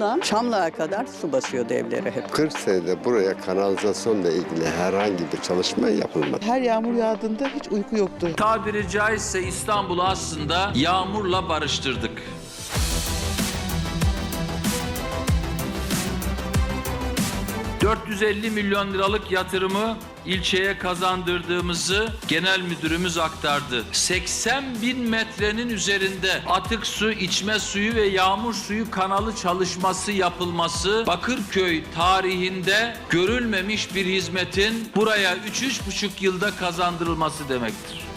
Doğu'dan Çamlı'ya kadar su basıyordu evlere hep. 40 senede buraya kanalizasyonla ilgili herhangi bir çalışma yapılmadı. Her yağmur yağdığında hiç uyku yoktu. Tabiri caizse İstanbul'u aslında yağmurla barıştırdık. ...450 milyon liralık yatırımı ilçeye kazandırdığımızı genel müdürümüz aktardı. 80 bin metrenin üzerinde atık su, içme suyu ve yağmur suyu kanalı çalışması yapılması Bakırköy tarihinde görülmemiş bir hizmetin buraya 3-3,5 yılda kazandırılması demektir.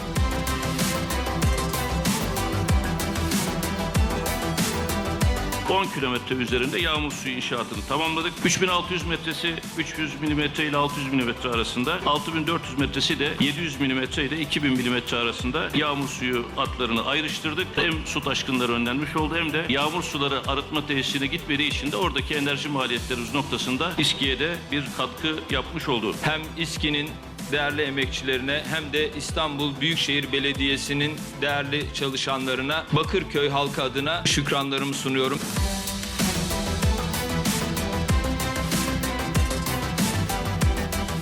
...10 kilometre üzerinde yağmur suyu inşaatını tamamladık. 3600 metresi 300 milimetre ile 600 milimetre arasında, 6400 metresi de 700 milimetre ile 2000 milimetre arasında yağmur suyu hatlarını ayrıştırdık. Hem su taşkınları önlenmiş oldu hem de yağmur suları arıtma tesisine gitmediği için de oradaki enerji maliyetlerimiz noktasında İSKİ'ye de bir katkı yapmış oldu. hem İSKİ'nin değerli emekçilerine hem de İstanbul Büyükşehir Belediyesi'nin değerli çalışanlarına Bakırköy halkı adına şükranlarımı sunuyorum.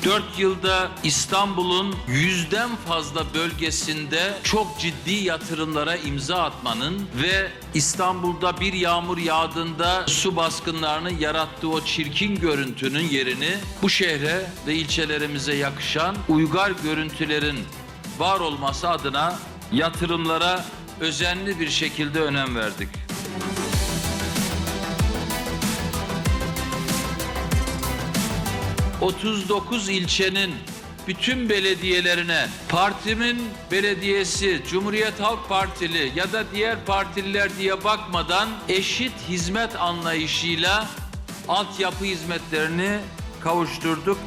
Dört yılda İstanbul'un yüzden fazla bölgesinde çok ciddi yatırımlara imza atmanın ve İstanbul'da bir yağmur yağdığında su baskınlarının yarattığı o çirkin görüntünün yerini bu şehre ve ilçelerimize yakışan uygar görüntülerin var olması adına yatırımlara özenli bir şekilde önem verdik. ...39 ilçenin bütün belediyelerine partimin belediyesi, Cumhuriyet Halk Partili ya da diğer partililer diye bakmadan eşit hizmet anlayışıyla altyapı hizmetlerini kavuşturduk.